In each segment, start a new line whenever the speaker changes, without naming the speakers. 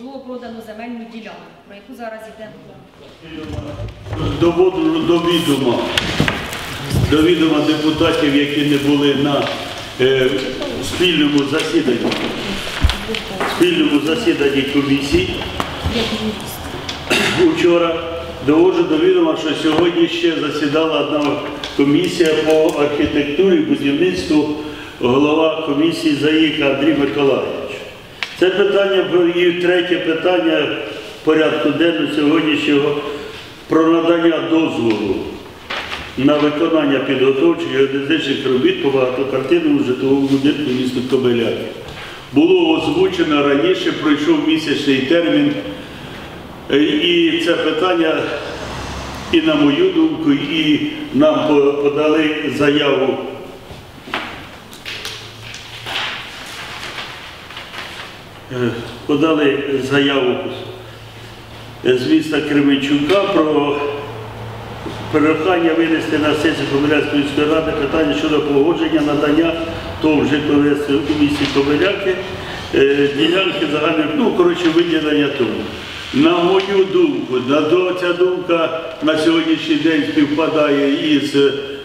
Було продано земельну ділянку, про яку зараз йде
Доводу до відома, до відома депутатів, які не були на е, спільному засіданні, спільному засіданні комісії. Вчора доводжу до відома, що сьогодні ще засідала одна комісія по архітектурі, будівництву, голова комісії Заїка Андрій Миколаївич. Це питання і третє питання порядку денного сьогоднішнього про надання дозволу на виконання підготовчих геодезичних робіт по багатоквартирному житловому будинку міста Кобиляки. Було озвучено раніше, пройшов місячний термін. Е, І це питання, і на мою думку, і нам подали заяву. Е, Подали заяву з міста Кременчука про прохання винести на сесію Комилянської міської ради питання щодо погодження надання ТОВ житловецької у місті Комиляки е, ділянки загальної, ну, коротше, виділення тому. На мою думку, ця думка на сьогоднішній день співпадає із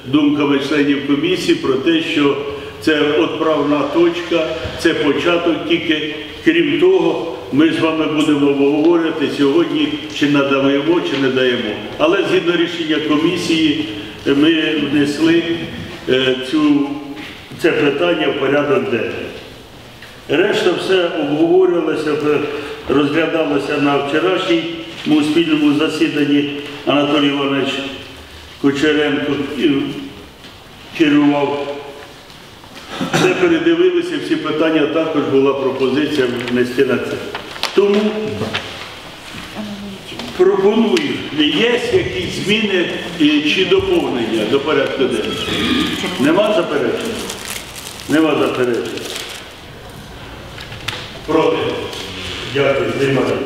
думками членів комісії про те, що це відправна точка, це початок тільки. Крім того, ми з вами будемо обговорювати сьогодні, чи надаємо, чи не даємо. Але згідно рішення комісії, ми внесли е, цю, це питання в порядок денний. Решта все обговорювалося, розглядалося на вчорашньому спільному засіданні. Анатолій Іванович Кучеренко і- керував. Все передивилися, всі питання також була пропозиція внести на це. Тому пропоную, є якісь зміни чи доповнення до порядку денного? Нема заперечень? Нема заперечень. Проти. Дякую, приймаю.